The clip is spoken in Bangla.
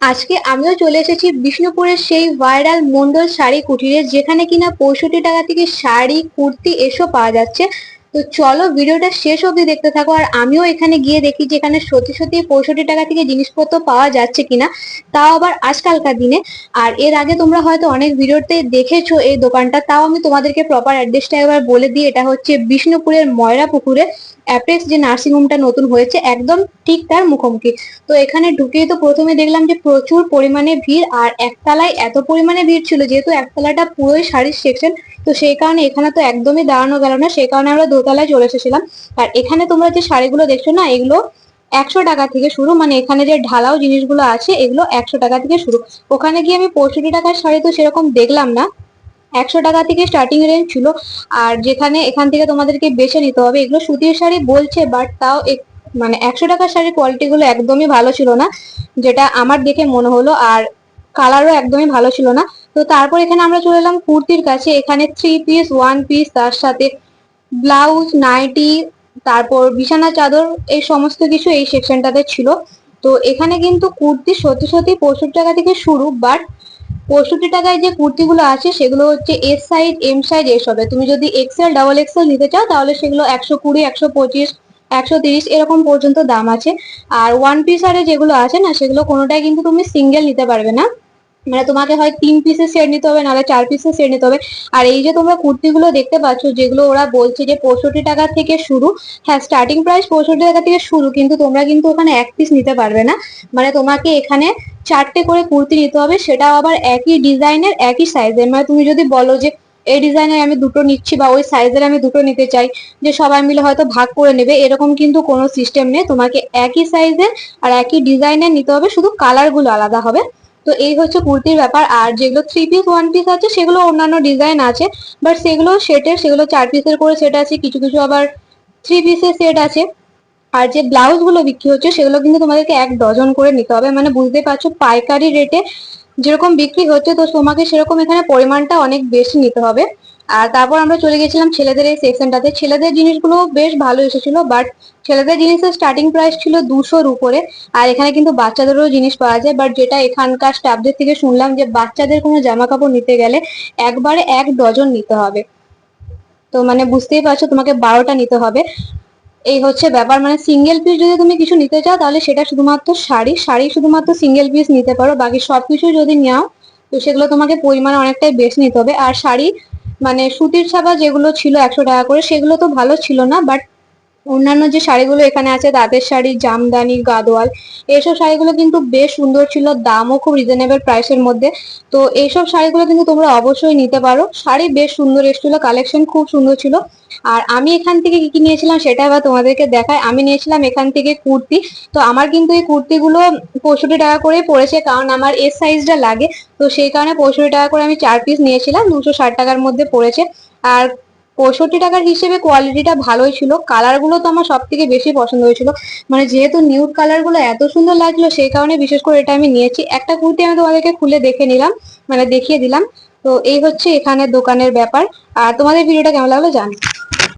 আজকে আমিও চলে এসেছি বিষ্ণুপুরের সেই ভাইরাল মন্ডল শাড়ি কুটিরে যেখানে কিনা পঁয়ষট্টি টাকা থেকে শাড়ি, কুর্তি এসব পাওয়া যাচ্ছে। তো চলো ভিডিওটা শেষ অবধি দেখতে থাকো, আর আমিও এখানে গিয়ে দেখি যে এখানে সত্যি সত্যি পঁয়ষট্টি টাকা থেকে জিনিসপত্র পাওয়া যাচ্ছে কিনা। তাও আবার আজকালকার দিনে। আর এর আগে তোমরা হয়তো অনেক ভিডিওতে দেখেছ এই দোকানটা, তাও আমি তোমাদেরকে প্রপার অ্যাড্রেসটা একবার বলে দিই। এটা হচ্ছে বিষ্ণুপুরের ময়রা পুকুরে অ্যাপেক্স যে নার্সিং নতুন হয়েছে, একদম ঠিক তার মুখোমুখি। তো এখানে ঢুকেই তো প্রথমে দেখলাম যে প্রচুর পরিমাণে ভিড়, আর একতলায় এত পরিমাণে ভিড় ছিল যেহেতু একতলাটা পুরোই শাড়ির সেকশন তো সেই কারণে এখানে তো একদমই দাঁড়ানো গেল না, সেই কারণে আমরা দোতলায় চলে এসেছিলাম। আর এখানে তোমরা যে শাড়িগুলো দেখছ না, এগুলো একশো টাকা থেকে শুরু মানে এখানে যে ঢালাও জিনিসগুলো আছে, এগুলো একশো টাকা থেকে শুরু। ওখানে গিয়ে আমি পঁয়ষট্টি টাকার শাড়ি তো সেরকম দেখলাম না। একশো টাকা থেকে স্টার্টিং রেঞ্জ ছিল। আর যেখানে এখান থেকে তোমাদেরকে বেছে নিতে হবে, এগুলো সুতির শাড়ি বলছে বাট তাও মানে একশো টাকার শাড়ির কোয়ালিটি গুলো একদমই ভালো ছিল না, যেটা আমার দেখে মনে হলো। আর কালারও একদমই ভালো ছিল না। তো তারপর এখানে আমরা চলে এলাম কুর্তির কাছে। এখানে থ্রি পিস ওয়ান পিস তার সাথে ব্লাউজ নাইটি তারপর বিছানা চাদর, এই সমস্ত কিছু এই সেকশনটাতে ছিল। তো এখানে কিন্তু কুর্তি সত্যি সত্যি পঁয়ষট্টি টাকা থেকে শুরু বাট পঁয়ষট্টি টাকায় যে কুর্তিগুলো আছে, সেগুলো হচ্ছে এস সাইজ এম সাইজ এসবে। তুমি যদি এক্সেল ডাবল এক্সেল নিতে চাও, তাহলে সেগুলো একশো কুড়ি, একশো পঁচিশ, একশো তিরিশ এরকম পর্যন্ত দাম আছে। আর ওয়ান পিস আরে যেগুলো আছে না, সেগুলো কোনোটাই কিন্তু তুমি সিঙ্গেল নিতে পারবে না। মানে তোমাকে হয় তিন পিসের সেট নিতে হবে, নাহলে চার পিসের সেট নিতে হবে। আর এই যে তোমরা কুর্তিগুলো দেখতে পাচ্ছ, যেগুলো ওরা বলছে যে পঁয়ষট্টি টাকা থেকে শুরু হ্যাঁ স্টার্টিং প্রাইস পঁয়ষট্টি টাকা থেকে শুরু, কিন্তু তোমরা কিন্তু ওখানে এক পিস নিতে পারবে না। মানে তোমাকে এখানে চারটে করে কুর্তি নিতে হবে, সেটাও আবার একই ডিজাইনের একই সাইজের মানে তুমি যদি বলো যে এই ডিজাইনের আমি দুটো নিচ্ছি বা ওই সাইজের আমি দুটো নিতে চাই, যে সবাই মিলে হয়তো ভাগ করে নেবে, এরকম কিন্তু কোনো সিস্টেম নেই। তোমাকে একই সাইজের আর একই ডিজাইনের নিতে হবে, শুধু কালারগুলো আলাদা হবে। তো এই হচ্ছে কুর্তির ব্যাপার। আর যেগুলো থ্রি পিস ওয়ান পিস আছে, সেগুলো অন্যান্য ডিজাইন আছে। বাট সেগুলো সেটের, সেগুলো চার পিসের করে সেট আছে। কিছু কিছু আবার থ্রি পিসের সেট আছে। আর যে ব্লাউজগুলো বিক্রি হচ্ছে, সেগুলো কিন্তু তোমাদেরকে এক ডজন করে নিতে হবে। মানে বুঝতে পারছ, পাইকারি রেটে যেরকম বিক্রি হচ্ছে, তো তোমাকে সেরকম এখানে পরিমাণটা অনেক বেশি নিতে হবে। আর তারপর আমরা চলে গেছিলাম ছেলেদের এই সেকশনটাতে ছেলেদের জিনিসগুলো বেশ ভালো এসেছিল বাট ছেলেদের জিনিসের স্টার্টিং প্রাইস ছিল দুশোর উপরে। আর এখানে কিন্তু বাচ্চাদেরও জিনিস পাওয়া যায় বাট যেটা এখানকার স্টাফদের থেকে শুনলাম যে বাচ্চাদের কোনো জামা কাপড় নিতে গেলে একবারে এক ডজন নিতে হবে। তো মানে বুঝতেই পারছ, তোমাকে বারোটা নিতে হবে। এই হচ্ছে ব্যাপার মানে সিঙ্গেল পিস যদি তুমি কিছু নিতে চাও, তাহলে সেটা শুধুমাত্র শাড়ি। শাড়ি শুধুমাত্র সিঙ্গেল পিস নিতে পারো, বাকি সবকিছু যদি নাও, তো সেগুলো তোমাকে পরিমাণে অনেকটাই বেশি নিতে হবে। আর শাড়ি মানে সুতির ছাপা যেগুলো ছিল একশো টাকা করে সেগুলো তো ভালো ছিল না বাট অন্যান্য যে শাড়িগুলো এখানে আছে, তাঁতের শাড়ি, জামদানি, গাদোয়াল, এইসব শাড়িগুলো কিন্তু বেশ সুন্দর ছিল, দামও খুব রিজনেবল প্রাইসের মধ্যে। তো এইসব শাড়িগুলো কিন্তু তোমরা অবশ্যই নিতে পারো। শাড়ি বেশ সুন্দর এসেছিল কালেকশন খুব সুন্দর ছিল। আর আমি এখান থেকে কি কি নিয়েছিলাম সেটা এবার তোমাদেরকে দেখায় আমি নিয়েছিলাম এখান থেকে কুর্তি। তো আমার কিন্তু এই কুর্তিগুলো পঁয়ষট্টি টাকা করে পড়েছে, কারণ আমার এর সাইজটা লাগে। তো সেই কারণে পঁয়ষট্টি টাকা করে আমি চার পিস নিয়েছিলাম, দুশো ষাট টাকার মধ্যে পড়েছে। আর পঁয়ষট্টি টাকার হিসেবে কোয়ালিটিটা ভালোই ছিল। কালারগুলো তো আমার সব থেকে বেশি পছন্দ হয়েছিল। মানে যেহেতু নিউড কালারগুলো এত সুন্দর লাগল সেই কারণে বিশেষ করে এটা আমি নিয়েছি। একটা কুর্তি আমি তোমাদেরকে খুলে দেখে নিলাম মানে দেখিয়ে দিলাম। তো এই হচ্ছে এখানে দোকানের ব্যাপার। আর তোমাদের ভিডিওটা কেমন লাগল জানি?